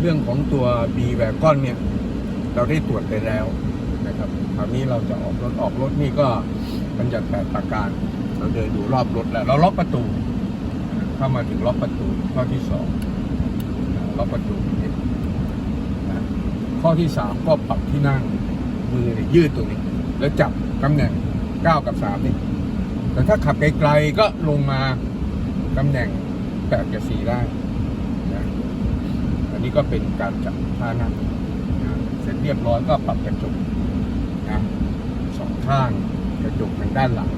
เรื่องของตัว B แวกอนเนี่ย เราได้ตรวจไปแล้วนะครับคราวนี้เราจะออกรถออกรถนี่ก็มันจะแปดประการ เราเดินดูรอบรถแล้ว เราล็อกประตู เข้ามาถึงล็อกประตู ข้อที่สองล็อกประตูนะข้อที่สามก็ปรับที่นั่งมือเนี่ยยืดตรงนี้ แล้วจับตำแหน่งเก้ากับสามนี่แต่ถ้าขับไกลๆก็ลงมาตำแหน่งแปดกับสี่ได้ นนี้ก็เป็นการจับท่านั่งเสร็จเรียบร้อยก็ปรับกระจกนะสองข้างกระจกทางด้านหลัง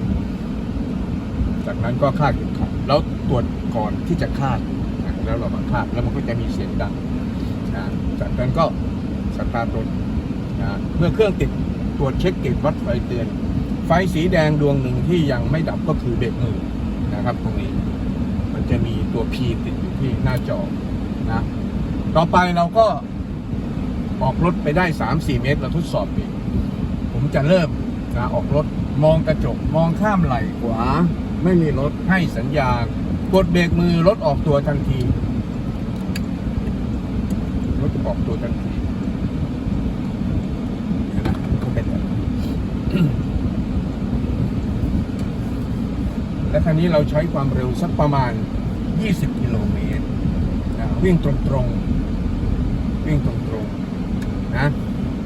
จากนั้นก็คาดเข็มขัดแล้วตรวจก่อนที่จะคาดนะแล้วเรามาคาดแล้วมันก็จะมีเสียงดังนะจากนั้นก็สตาร์ทรถนะเมื่อเครื่องติดตรวจเช็คเกจวัดไฟเตือน ไฟสีแดงดวงหนึ่งที่ยังไม่ดับก็คือเบรกมือนะครับตรงนี้ มันจะมีตัว P ติดอยู่ที่หน้าจอนะ ต่อไปเราก็ออกรถไปได้ 3-4 เมตร เราทดสอบเบรกผมจะเริ่มนะออกรถมองกระจกมองข้ามไหล่ขวา ไม่มีรถให้สัญญาณกดเบรกมือรถออกตัวทันที รถออกตัวทันทีนไหมก็เป็นและคันนี้เราใช้ความเร็วสักประมาณ 20 กิโลเมตรวิ่งตรงๆ วิ่งตรงๆนะ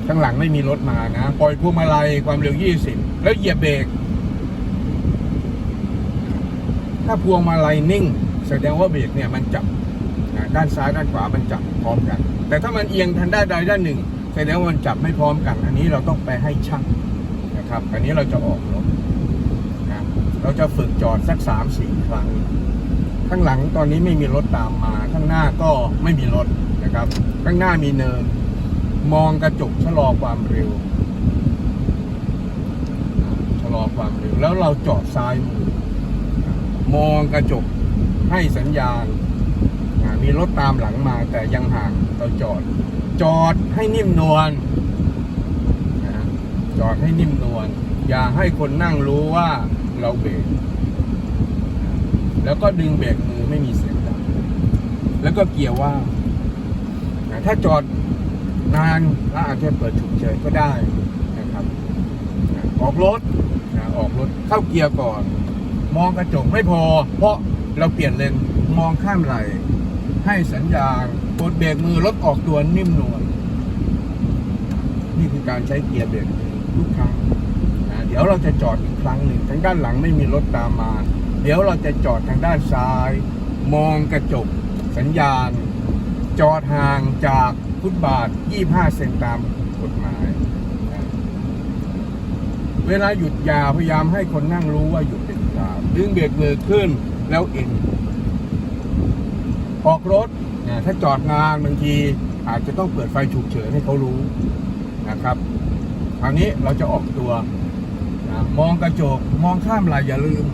ข้างหลังไม่มีรถมานะ ปล่อยพวงมาลัยความเร็ว 20 แล้วเหยียบเบรกถ้าพวงมาลัยนิ่ง แสดงว่าเบรกเนี่ยมันจับนะด้านซ้ายด้านขวามันจับพร้อมกัน แต่ถ้ามันเอียงทางด้านใดด้านหนึ่ง แสดงว่ามันจับไม่พร้อมกัน อันนี้เราต้องไปให้ช่างนะครับ อันนี้เราจะออกรถนะเราจะฝึกจอดสักสามสี่ครั้ง ข้างหลังตอนนี้ไม่มีรถตามมา ข้างหน้าก็ไม่มีรถ นะครับ ข้างหน้ามีเนิน มองกระจกชะลอความเร็วชะลอความเร็ว แล้วเราจอดซ้ายมือมองกระจกให้สัญญาณมีรถตามหลังมาแต่ยังห่างเราจอด จอดให้นิ่มนวลจอดให้นิ่มนวลอย่าให้คนนั่งรู้ว่าเราเบรกแล้วก็ดึงเบรกมือไม่มีเสียงดังแล้วก็เกียร์ว่าง ถ้าจอดนานแล้วอาจจะเปิดฉุกเฉินก็ได้นะครับ ออกรถนะออกรถเข้าเกียร์ก่อน มองกระจกไม่พอ เพราะเราเปลี่ยนเลนมองข้ามไหล ให้สัญญาณกดเบรกมือรถออกตัวนิ่มนวลนี่คือการใช้เกียร์เบรกทุกครั้งนะเดี๋ยวเราจะจอดอีกครั้งหนึ่งทางด้านหลังไม่มีรถตามมา เดี๋ยวเราจะจอดทางด้านซ้าย มองกระจกสัญญาณ จอดห่างจากฟุตบาท 25 เซนตามกฎหมาย เวลาหยุดยาพยายามให้คนนั่งรู้ว่าหยุดเป็นกลางดึงเบรกมือขึ้นแล้วเอ็นออกรถนะถ้าจอดงานบางทีอาจจะต้องเปิดไฟฉุกเฉินให้เขารู้นะครับคราวนี้เราจะออกตัวนะมองกระจกมองข้ามไหลอย่าลืม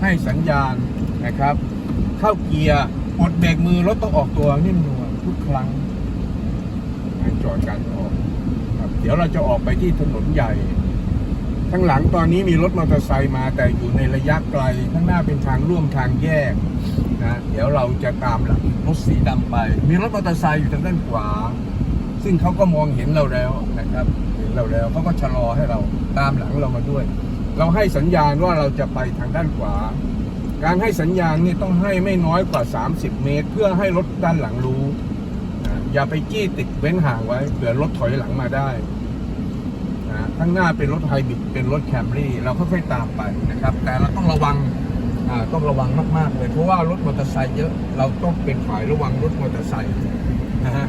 ให้สัญญาณนะครับ เข้าเกียร์ กดเบรกมือรถต้องออกตัวนิ่มนวลทุกครั้งการจอดการออกครับ เดี๋ยวเราจะออกไปที่ถนนใหญ่ ข้างหลังตอนนี้มีรถมอเตอร์ไซค์มาแต่อยู่ในระยะไกล ข้างหน้าเป็นทางร่วมทางแยกนะเดี๋ยวเราจะตามหลังรถสีดำไป มีรถมอเตอร์ไซค์อยู่ทางด้านขวา ซึ่งเขาก็มองเห็นเราแล้วนะครับเห็นเราแล้วเขาก็ชะลอให้เราตามหลังเรามาด้วย เราให้สัญญาณว่าเราจะไปทางด้านขวา การให้สัญญาณนี่ต้องให้ไม่น้อยกว่า 30 เมตร เพื่อให้รถด้านหลังรู้ อย่าไปจี้ติดเว้นห่างไว้เผื่อรถถอยหลังมาได้ข้างหน้าเป็นรถไฮบริดเป็นรถแคมรี่เราค่อยๆตามไปนะครับ แต่เราต้องระวังต้องระวังมากๆเลยเพราะว่ารถมอเตอร์ไซค์เยอะเราต้องเป็นฝ่ายระวังรถมอเตอร์ไซค์นะฮะ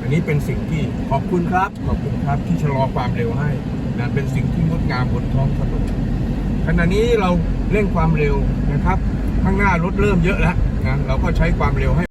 อันนี้เป็นสิ่งที่ขอบคุณครับขอบคุณครับที่ชะลอความเร็วให้นะเป็นสิ่งที่งดงามบนท้องถนนขณะนี้เรา เร่งความเร็วนะครับ ข้างหน้ารถเริ่มเยอะแล้วนะเราก็ใช้ความเร็วให้